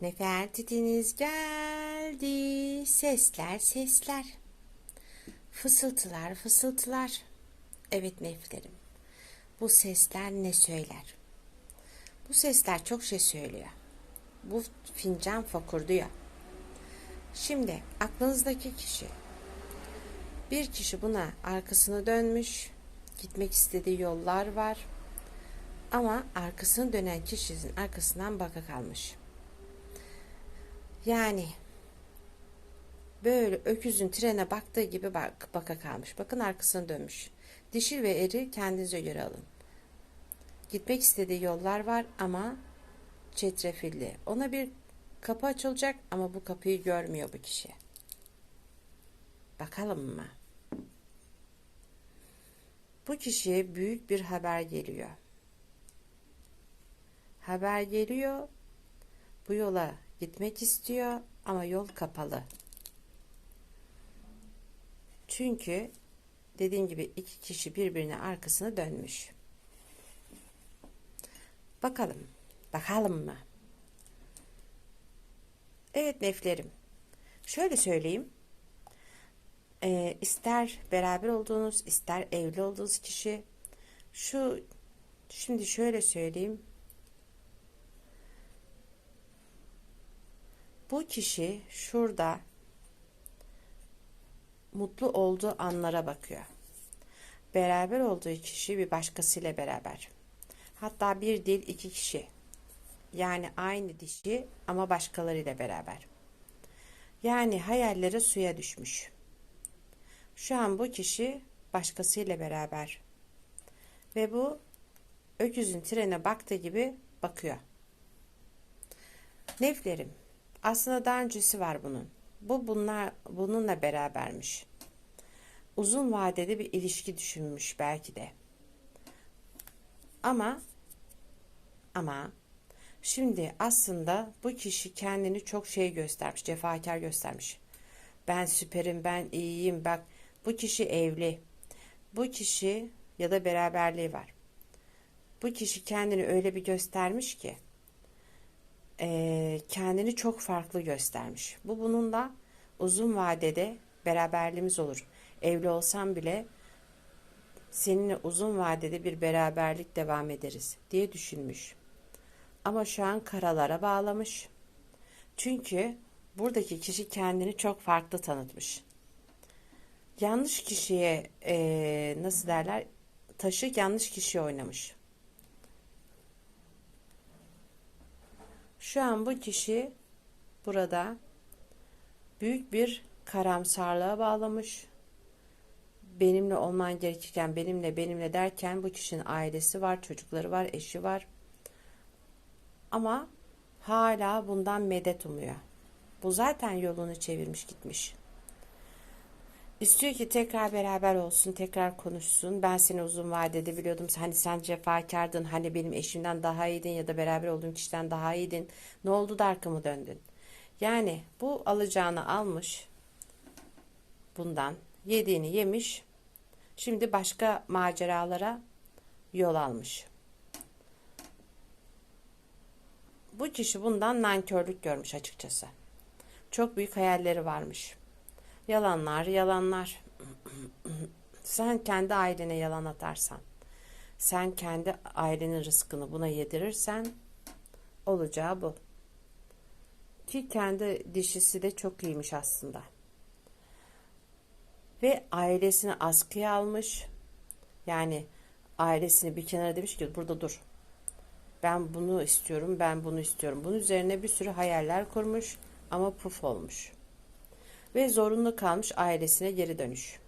Nefertiti'niz geldi. Sesler sesler. Fısıltılar fısıltılar. Evet neflerim. Bu sesler ne söyler? Bu sesler çok şey söylüyor. Bu fincan fokurduyor. Şimdi aklınızdaki kişi. Bir kişi buna arkasını dönmüş. Gitmek istediği yollar var. Ama arkasını dönen kişinin arkasından baka kalmış. Yani böyle öküzün trene baktığı gibi bak, baka kalmış. Bakın arkasını dönmüş. Dişil ve eri kendinize göre alın. Gitmek istediği yollar var ama çetrefilli. Ona bir kapı açılacak ama bu kapıyı görmüyor bu kişi. Bakalım mı? Bu kişiye büyük bir haber geliyor. Haber geliyor. Bu yola gitmek istiyor ama yol kapalı. Çünkü dediğim gibi iki kişi birbirine arkasını dönmüş. Bakalım. Bakalım mı? Evet neflerim. Şöyle söyleyeyim. Ee, ister beraber olduğunuz, ister evli olduğunuz kişi şu şimdi şöyle söyleyeyim. Bu kişi şurada mutlu olduğu anlara bakıyor. Beraber olduğu kişi bir başkasıyla beraber. Hatta bir değil iki kişi. Yani aynı dişi ama başkalarıyla beraber. Yani hayalleri suya düşmüş. Şu an bu kişi başkasıyla beraber. Ve bu öküzün trene baktığı gibi bakıyor. Neflerim aslında daha öncesi var bunun. Bu bunlar bununla berabermiş. Uzun vadede bir ilişki düşünmüş belki de. Ama ama şimdi aslında bu kişi kendini çok şey göstermiş, cefakar göstermiş. Ben süperim, ben iyiyim. Bak bu kişi evli. Bu kişi ya da beraberliği var. Bu kişi kendini öyle bir göstermiş ki e, kendini çok farklı göstermiş. Bu bununla uzun vadede beraberliğimiz olur. Evli olsam bile seninle uzun vadede bir beraberlik devam ederiz diye düşünmüş. Ama şu an karalara bağlamış. Çünkü buradaki kişi kendini çok farklı tanıtmış. Yanlış kişiye e, nasıl derler taşı yanlış kişiye oynamış. Şu an bu kişi burada büyük bir karamsarlığa bağlamış. Benimle olman gerekirken benimle benimle derken bu kişinin ailesi var, çocukları var, eşi var. Ama hala bundan medet umuyor. Bu zaten yolunu çevirmiş gitmiş. İstiyor ki tekrar beraber olsun, tekrar konuşsun. Ben seni uzun vadede biliyordum. Hani sen cefakardın, hani benim eşimden daha iyiydin ya da beraber olduğum kişiden daha iyiydin. Ne oldu da arkamı döndün? Yani bu alacağını almış. Bundan yediğini yemiş. Şimdi başka maceralara yol almış. Bu kişi bundan nankörlük görmüş açıkçası. Çok büyük hayalleri varmış. Yalanlar, yalanlar. sen kendi ailene yalan atarsan, sen kendi ailenin rızkını buna yedirirsen olacağı bu. Ki kendi dişisi de çok iyiymiş aslında. Ve ailesini askıya almış. Yani ailesini bir kenara demiş ki burada dur. Ben bunu istiyorum, ben bunu istiyorum. Bunun üzerine bir sürü hayaller kurmuş ama puf olmuş ve zorunlu kalmış ailesine geri dönüş.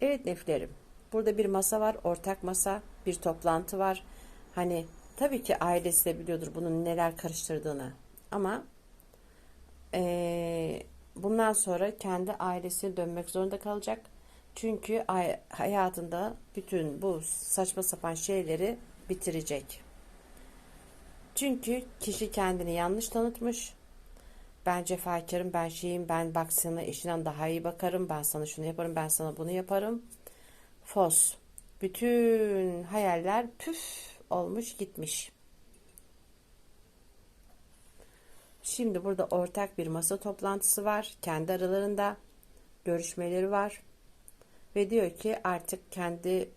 Evet neflerim, burada bir masa var, ortak masa, bir toplantı var. Hani tabii ki ailesi de biliyordur bunun neler karıştırdığını ama ee, bundan sonra kendi ailesine dönmek zorunda kalacak. Çünkü hayatında bütün bu saçma sapan şeyleri bitirecek. Çünkü kişi kendini yanlış tanıtmış ben cefakarım, ben şeyim, ben bak sana eşinden daha iyi bakarım, ben sana şunu yaparım, ben sana bunu yaparım. Fos. Bütün hayaller püf olmuş gitmiş. Şimdi burada ortak bir masa toplantısı var. Kendi aralarında görüşmeleri var. Ve diyor ki artık kendi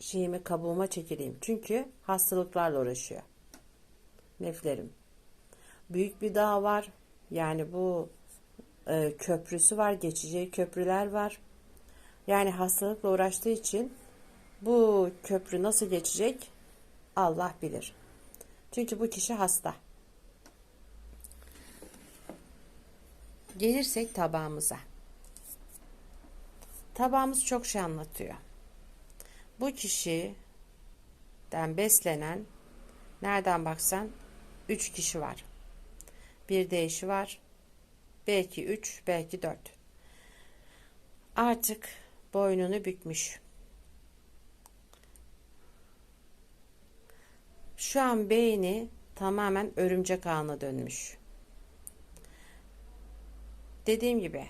şeyimi kabuğuma çekileyim. Çünkü hastalıklarla uğraşıyor. Neflerim. Büyük bir dağ var. Yani bu e, köprüsü var. Geçeceği köprüler var. Yani hastalıkla uğraştığı için bu köprü nasıl geçecek Allah bilir. Çünkü bu kişi hasta. Gelirsek tabağımıza. Tabağımız çok şey anlatıyor. Bu kişiden beslenen nereden baksan 3 kişi var. Bir de eşi var. Belki 3, belki 4. Artık boynunu bükmüş. Şu an beyni tamamen örümcek ağına dönmüş. Dediğim gibi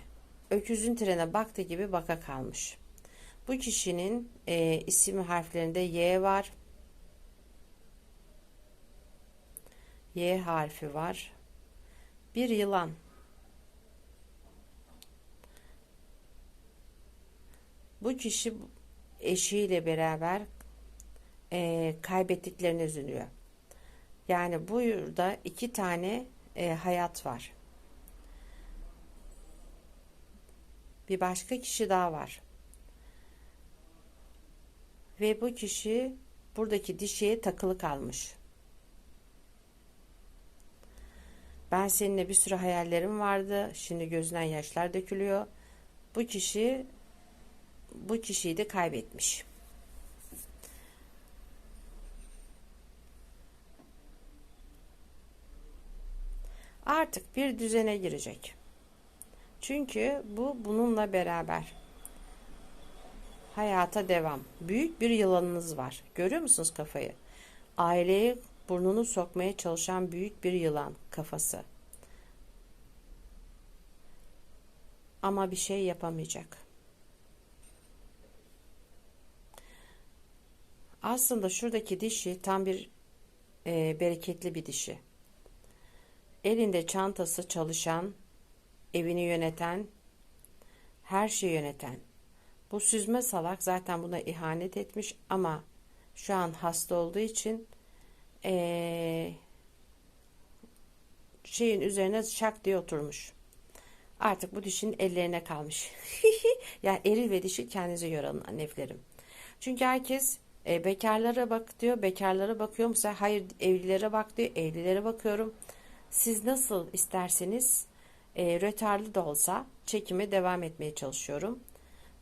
öküzün trene baktı gibi baka kalmış. Bu kişinin e, isim harflerinde Y var. Y harfi var. Bir yılan. Bu kişi eşiyle beraber e, kaybettiklerine üzülüyor. Yani burada iki tane e, hayat var. Bir başka kişi daha var. Ve bu kişi buradaki dişiye takılı kalmış. Ben seninle bir sürü hayallerim vardı. Şimdi gözünden yaşlar dökülüyor. Bu kişi bu kişiyi de kaybetmiş. Artık bir düzene girecek. Çünkü bu bununla beraber hayata devam. Büyük bir yılanınız var. Görüyor musunuz kafayı? Aileye burnunu sokmaya çalışan büyük bir yılan kafası. Ama bir şey yapamayacak. Aslında şuradaki dişi tam bir e, bereketli bir dişi. Elinde çantası çalışan, evini yöneten, her şeyi yöneten. Bu süzme salak zaten buna ihanet etmiş ama şu an hasta olduğu için ee, şeyin üzerine şak diye oturmuş. Artık bu dişin ellerine kalmış. yani eril ve dişi kendinize yoralım neflerim. Çünkü herkes e, bekarlara bak diyor. Bekarlara bakıyorum. Mesela hayır evlilere bak diyor. Evlilere bakıyorum. Siz nasıl isterseniz e, rötarlı da olsa çekime devam etmeye çalışıyorum.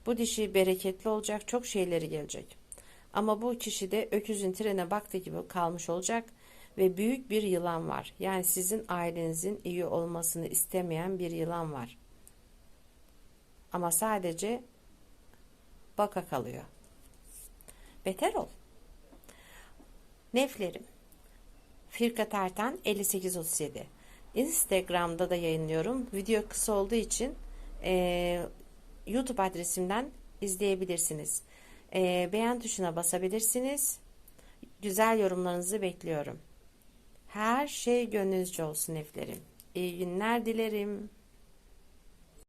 Bu dişi bereketli olacak. Çok şeyleri gelecek. Ama bu kişi de öküzün trene baktığı gibi kalmış olacak ve büyük bir yılan var. Yani sizin ailenizin iyi olmasını istemeyen bir yılan var. Ama sadece baka kalıyor. Beter ol. Neflerim. Firkat Ertan 5837. Instagram'da da yayınlıyorum. Video kısa olduğu için e, YouTube adresimden izleyebilirsiniz. E, beğen tuşuna basabilirsiniz. Güzel yorumlarınızı bekliyorum. Her şey gönlünüzce olsun eflerim. İyi günler dilerim.